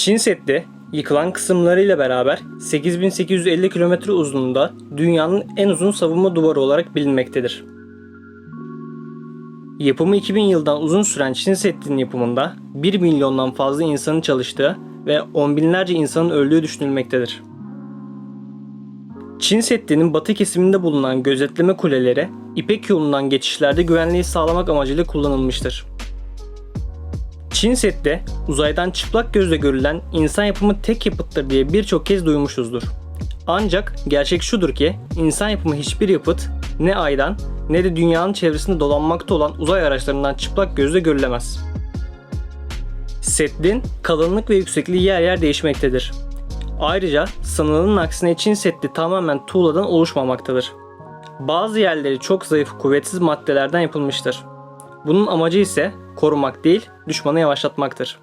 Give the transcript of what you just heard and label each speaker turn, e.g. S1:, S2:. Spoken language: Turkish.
S1: Çin Seddi yıkılan kısımlarıyla beraber 8850 kilometre uzunluğunda dünyanın en uzun savunma duvarı olarak bilinmektedir. Yapımı 2000 yıldan uzun süren Çin Seddi'nin yapımında 1 milyondan fazla insanın çalıştığı ve on binlerce insanın öldüğü düşünülmektedir. Çin Seddi'nin batı kesiminde bulunan gözetleme kuleleri İpek yolundan geçişlerde güvenliği sağlamak amacıyla kullanılmıştır. Çin Seddi uzaydan çıplak gözle görülen insan yapımı tek yapıttır diye birçok kez duymuşuzdur. Ancak gerçek şudur ki insan yapımı hiçbir yapıt ne aydan ne de dünyanın çevresinde dolanmakta olan uzay araçlarından çıplak gözle görülemez. Seddin kalınlık ve yüksekliği yer yer değişmektedir. Ayrıca sanılanın aksine Çin Seddi tamamen tuğladan oluşmamaktadır. Bazı yerleri çok zayıf kuvvetsiz maddelerden yapılmıştır. Bunun amacı ise korumak değil, düşmanı yavaşlatmaktır.